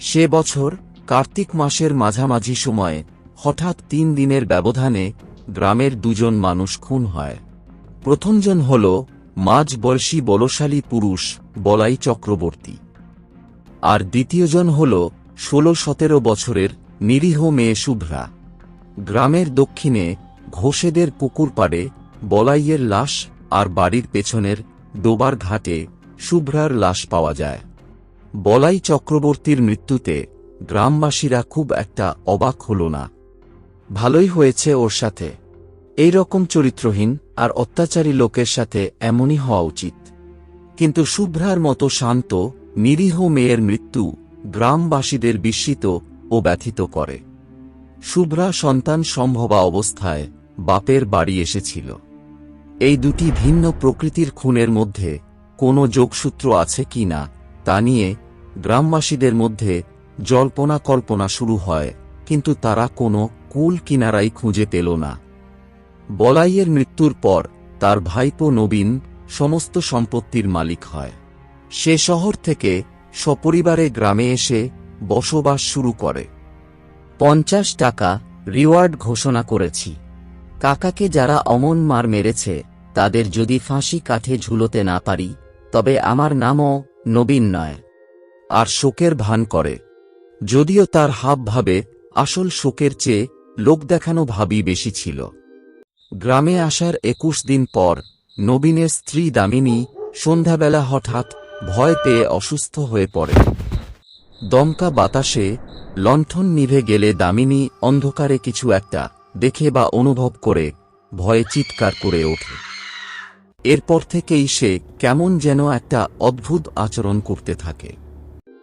সে বছর কার্তিক মাসের মাঝামাঝি সময়ে হঠাৎ তিন দিনের ব্যবধানে গ্রামের দুজন মানুষ খুন হয়। প্রথমজন হল মাঝ বয়সী বলশালী পুরুষ বলাই চক্রবর্তী। আর দ্বিতীয়জন হল ষোলো সতেরো বছরের নিরীহ মেয়ে শুভ্রা। গ্রামের দক্ষিণে ঘোষেদের পুকুর পাড়ে বলাইয়ের লাশ আর বাড়ির পেছনের ডোবার ঘাটে শুভ্রার লাশ পাওয়া যায়। বলাই চক্রবর্তীর মৃত্যুতে গ্রামবাসীরা খুব একটা অবাক হল না। ভালোই হয়েছে ওর সাথে। এই রকম চরিত্রহীন আর অত্যাচারী লোকের সাথে এমনই হওয়া উচিত। কিন্তু শুভ্রার মতো শান্ত, নিরীহ মেয়ের মৃত্যু গ্রামবাসীদের বিস্মিত ও ব্যথিত করে। শুভ্রা সন্তান সম্ভবা অবস্থায় বাপের বাড়ি এসেছিল। এই দুটি ভিন্ন প্রকৃতির খুনের মধ্যে কোনো যোগসূত্র আছে কি না তা নিয়ে গ্রামবাসীদের মধ্যে জল্পনা কল্পনা শুরু হয়, কিন্তু তারা কোনো কুল কিনারাই খুঁজে পেল না। বলাইয়ের মৃত্যুর পর তার ভাইপো নবীন সমস্ত সম্পত্তির মালিক হয়। সে শহর থেকে সপরিবারে গ্রামে এসে বসবাস শুরু করে। পঞ্চাশ টাকা রিওয়ার্ড ঘোষণা করেছি। কাকাকে যারা অমন মার মেরেছে, তাদের যদি ফাঁসি কাঠে ঝুলোতে না পারি, তবে আমার নামও নবীন নয়, আর শোকের ভান করে। যদিও তার হাব ভাবে আসল শোকের চেয়ে লোক দেখানো ভাবি বেশি ছিল। গ্রামে আসার একুশ দিন পর নবীনের স্ত্রী দামিনী সন্ধ্যাবেলা হঠাৎ ভয় পেয়ে অসুস্থ হয়ে পড়ে। দমকা বাতাসে লণ্ঠন নিভে গেলে দামিনী অন্ধকারে কিছু একটা দেখে বা অনুভব করে ভয়ে চিৎকার করে ওঠে। এরপর থেকেই সে কেমন যেন একটা অদ্ভুত আচরণ করতে থাকে।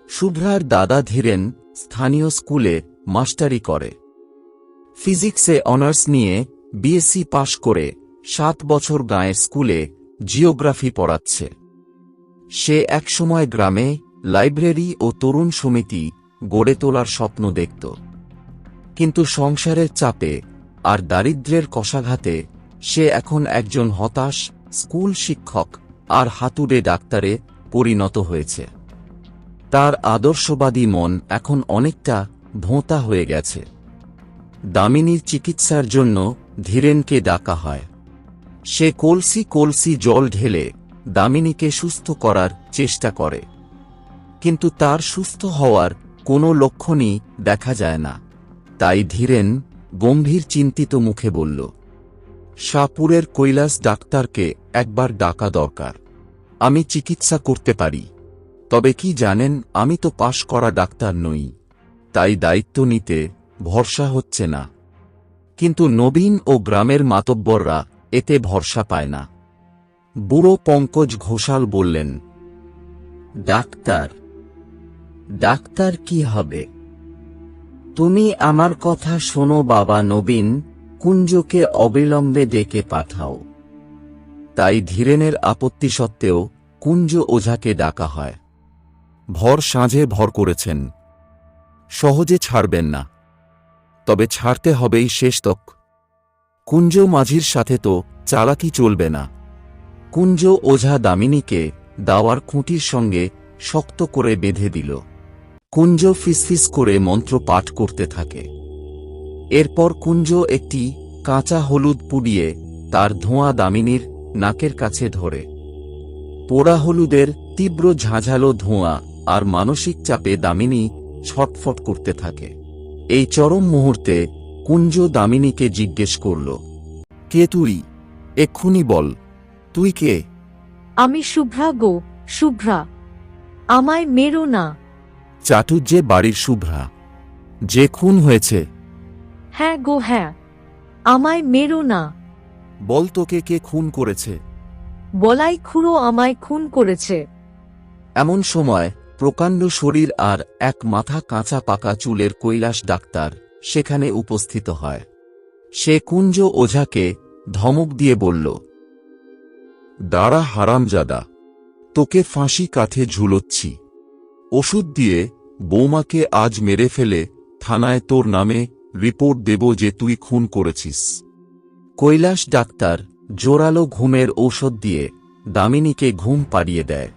শুভ্রার দাদা ধীরেন স্থানীয় স্কুলে মাস্টারি করে। ফিজিক্সে অনার্স নিয়ে বিএসসি পাশ করে সাত বছর গাঁয়ের স্কুলে জিওগ্রাফি পড়াচ্ছে। সে একসময় গ্রামে লাইব্রেরি ও তরুণ সমিতি গড়ে তোলার স্বপ্ন দেখত। কিন্তু সংসারের চাপে আর দারিদ্র্যের কষাঘাতে সে এখন একজন হতাশ স্কুল শিক্ষক আর হাতুড়ে ডাক্তারে পরিণত হয়েছে। তার আদর্শবাদী মন এখন অনেকটা ভোঁতা হয়ে গেছে। দামিনীর চিকিৎসার জন্য ধীরেনকে ডাকা হয়। সে কলসি কলসি জল ঢেলে দামিনীকে সুস্থ করার চেষ্টা করে। কিন্তু তার সুস্থ হওয়ার কোনো লক্ষণই দেখা যায় না। তাই ধীরেন গম্ভীর চিন্তিত মুখে বলল শাহপুরের কৈলাস ডাক্তারকে একবার ডাকা দরকার। আমি চিকিৎসা করতে পারি। তবে কি জানেন, আমি তো পাশ করা ডাক্তার নই। তাই দায়িত্ব নিতে ভরসা হচ্ছে না। কিন্তু নবীন ও গ্রামের মাতব্বররা এতে ভরসা পায় না। বুড়ো পঙ্কজ ঘোষাল বললেন, ডাক্তার ডাক্তার কি হবে? তুমি আমার কথা শোনো বাবা নবীন কুঞ্জকে অবিলম্বে ডেকে পাঠাও। তাই ধীরেনের আপত্তি সত্ত্বেও কুঞ্জ ওঝাকে ডাকা হয়। ভর সাঁঝে ভর করেছেন। সহজে ছাড়বেন না। তবে ছাড়তে হবেই শেষতক কুঞ্জ মাঝির সাথে তো চালাকি চলবে না। কুঞ্জ ওঝা দামিনীকে দাওয়ার খুঁটির সঙ্গে শক্ত করে বেঁধে দিল। কুঞ্জ ফিসফিস করে মন্ত্র পাঠ করতে থাকে। এরপর কুঞ্জ একটি কাঁচা হলুদ পুড়িয়ে তার ধোঁয়া দামিনীর নাকের কাছে ধরে। পোড়া হলুদের তীব্র ঝাঁঝালো ধোঁয়া আর মানসিক চাপে দামিনী ছটফট করতে থাকে। এই চরম মুহূর্তে কুঞ্জ দামিনীকে জিজ্ঞেস করল কে তুই? এক্ষুনি বল। তুই কে? আমি শুভ্রা গো শুভ্রা। আমায় মেরো না। চাটুর্যে বাড়ির শুভ্রা। যে খুন হয়েছে হ্যাঁ গো হ্যাঁ। আমায় মেরো না। বল তোকে কে খুন করেছে। বলাই খুঁড়ো আমায় খুন করেছে। এমন সময় প্রকাণ্ড শরীর আর এক মাথা কাঁচা পাকা চুলের কৈলাস ডাক্তার সেখানে উপস্থিত হয়। সে কুঞ্জ ওঝাকে ধমক দিয়ে বলল দাঁড়া হারামজাদা তোকে ফাঁসি কাঠে ঝুলোচ্ছি। ওষুধ দিয়ে বৌমাকে আজ মেরে ফেলে থানায় তোর নামে রিপোর্ট দেব যে তুই খুন করেছিস। কৈলাস ডাক্তার জোরালো ঘুমের ঔষধ দিয়ে দামিনীকে ঘুম পাড়িয়ে দেয়।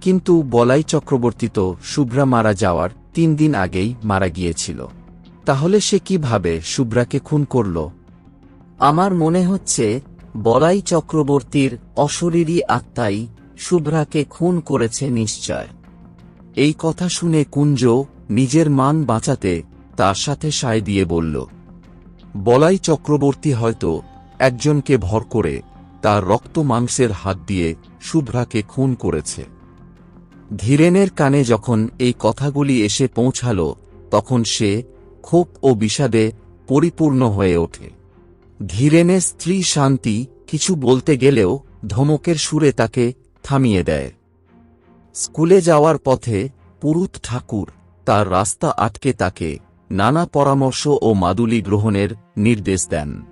কিন্তু বলাই চক্রবর্তী তো শুভ্রা মারা যাওয়ার তিন দিন আগেই মারা গিয়েছিল। তাহলে সে কীভাবে শুভ্রাকে খুন করল? আমার মনে হচ্ছে বলাই চক্রবর্তীর অশরীরী আত্মাই শুভ্রাকে খুন করেছে নিশ্চয়। এই কথা শুনে কুঞ্জ নিজের মান বাঁচাতে তার সাথে সায় দিয়ে বলল, বলাই চক্রবর্তী হয়তো একজনকে ভর করে তার রক্ত মাংসের হাত দিয়ে শুভ্রাকে খুন করেছে। ধীরেনের কানে যখন এই কথাগুলি এসে পৌঁছাল, তখন সে ক্ষোভ ও বিষাদে পরিপূর্ণ হয়ে ওঠে। ধীরেনের স্ত্রী শান্তি কিছু বলতে গেলেও ধমকের সুরে তাকে থামিয়ে দেয়। স্কুলে যাওয়ার পথে পুরুত ঠাকুর তার রাস্তা আটকে তাকে নানা পরামর্শ ও মাদুলি গ্রহণের নির্দেশ দেন।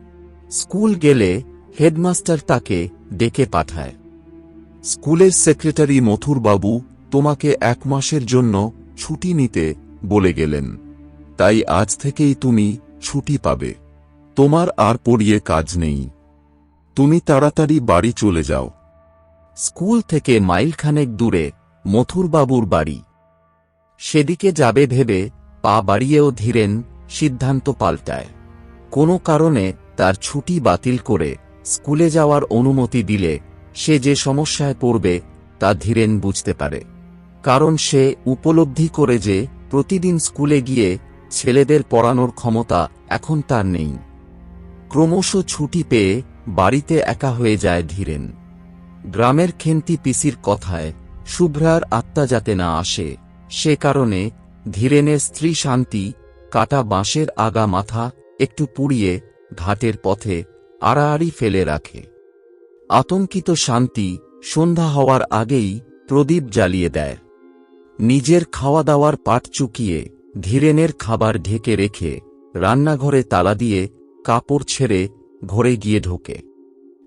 স্কুল গেলে হেডমাস্টার তাকে ডেকে পাঠায়। স্কুলের সেক্রেটারি মথুরবাবু তোমাকে এক মাসের জন্য ছুটি নিতে বলে গেলেন। তাই আজ থেকেই তুমি ছুটি পাবে। তোমার আর পড়িয়ে কাজ নেই। তুমি তাড়াতাড়ি বাড়ি চলে যাও। স্কুল থেকে মাইলখানেক দূরে মথুরবাবুর বাড়ি। সেদিকে যাবে ভেবে পা বাড়িয়েও ধীরেন, সিদ্ধান্ত পাল্টায়। কোনো কারণে তার ছুটি বাতিল করে স্কুলে যাওয়ার অনুমতি দিলে সে যে সমস্যায় পড়বে তা ধীরেন বুঝতে পারে। কারণ সে উপলব্ধি করে যে প্রতিদিন স্কুলে গিয়ে ছেলেদের পড়ানোর ক্ষমতা এখন তার নেই। ক্রমশ ছুটি পেয়ে বাড়িতে একা হয়ে যায় ধীরেন। গ্রামের খেন্তি পিসির কথায়, শুভ্রার আত্মা যাতে না আসে, সে কারণে ধীরেনের স্ত্রী শান্তি, কাটা বাঁশের আগা মাথা, একটু পুড়িয়ে ঘাটের পথে আড়াআড়ি ফেলে রাখে। আতঙ্কিত শান্তি সন্ধ্যা হওয়ার আগেই প্রদীপ জ্বালিয়ে দেয়। নিজের খাওয়া দাওয়ার পাট চুকিয়ে ধীরেনের খাবার ঢেকে রেখে রান্নাঘরে তালা দিয়ে কাপড় ছেড়ে ঘরে গিয়ে ঢোকে।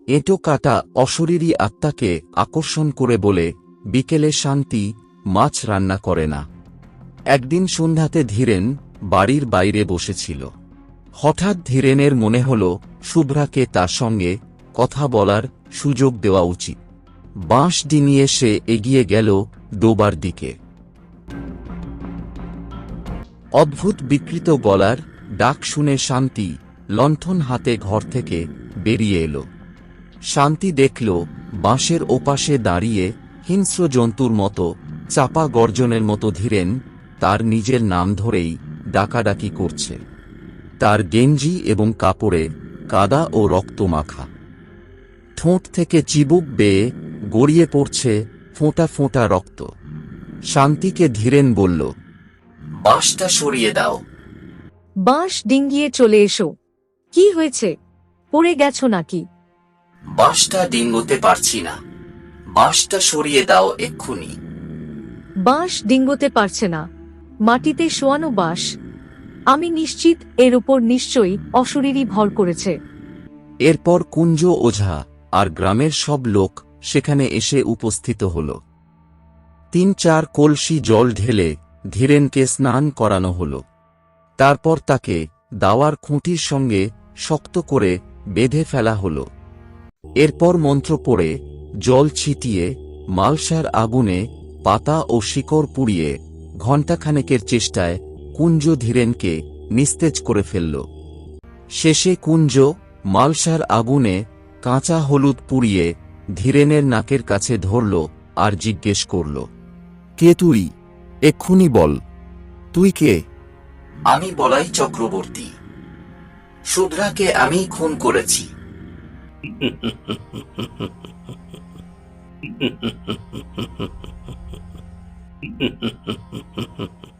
এঁটো কাটা অশরীরী আত্মাকে আকর্ষণ করে বলে, বিকেলে শান্তি মাছ রান্না করে না। একদিন সন্ধ্যাতে ধীরেন বাড়ির বাইরে বসেছিল। হঠাৎ ধীরেনের মনে হল, শুভ্রাকে তার সঙ্গে কথা বলার সুযোগ দেওয়া উচিত। বাঁশ ডিঙিয়ে সে এগিয়ে গেল ডোবার দিকে। অদ্ভুত বিকৃত গলার ডাক শুনে শান্তি লণ্ঠন হাতে ঘর থেকে বেরিয়ে এলো। শান্তি দেখল, বাঁশের ওপাশে দাঁড়িয়ে হিংস্র জন্তুর মতো চাপা গর্জনের মতো ধীরেন তার নিজের নাম ধরেই ডাকাডাকি করছে। তার গেঞ্জি এবং কাপড়ে কাদা ও রক্ত মাখা ঠোঁট থেকে চিবুক বেয়ে গড়িয়ে পড়ছে ফোঁটা ফোঁটা রক্ত। শান্তিকে ধীরেন বলল বাঁশটা সরিয়ে দাও। বাঁশ ডিঙ্গিয়ে চলে এসো। কি হয়েছে? পড়ে গেছো নাকি? বাঁশটা ডিঙ্গোতে পারছি না। বাঁশটা সরিয়ে দাও এক্ষুনি। বাঁশ ডিঙ্গোতে পারছে না। মাটিতে শোয়ানো বাস আমি নিশ্চিত এর উপর নিশ্চয়ই অশরীরই ভর করেছে। এরপর কুঞ্জ ওঝা আর গ্রামের সব লোক সেখানে এসে উপস্থিত হল। তিন চার কলসি জল ঢেলে ধীরেনকে স্নান করানো হল। তারপর তাকে দাওয়ার খুঁটির সঙ্গে শক্ত করে বেঁধে ফেলা হল। এরপর মন্ত্র পড়ে জল ছিটিয়ে মালসার আগুনে পাতা ও শিকড় পুড়িয়ে ঘণ্টাখানেকের চেষ্টায় কুঞ্জ ধীরেনকে নিস্তেজ করে ফেলল। শেষে কুঞ্জ মালসার আগুনে কাঁচা হলুদ পুড়িয়ে ধীরেনের নাকের কাছে ধরল আর জিজ্ঞেস করল কে তুই? এক্ষুনি বল। তুই কে? আমি বলাই চক্রবর্তী। শুভ্রাকে আমি খুন করেছি। フフフフフ。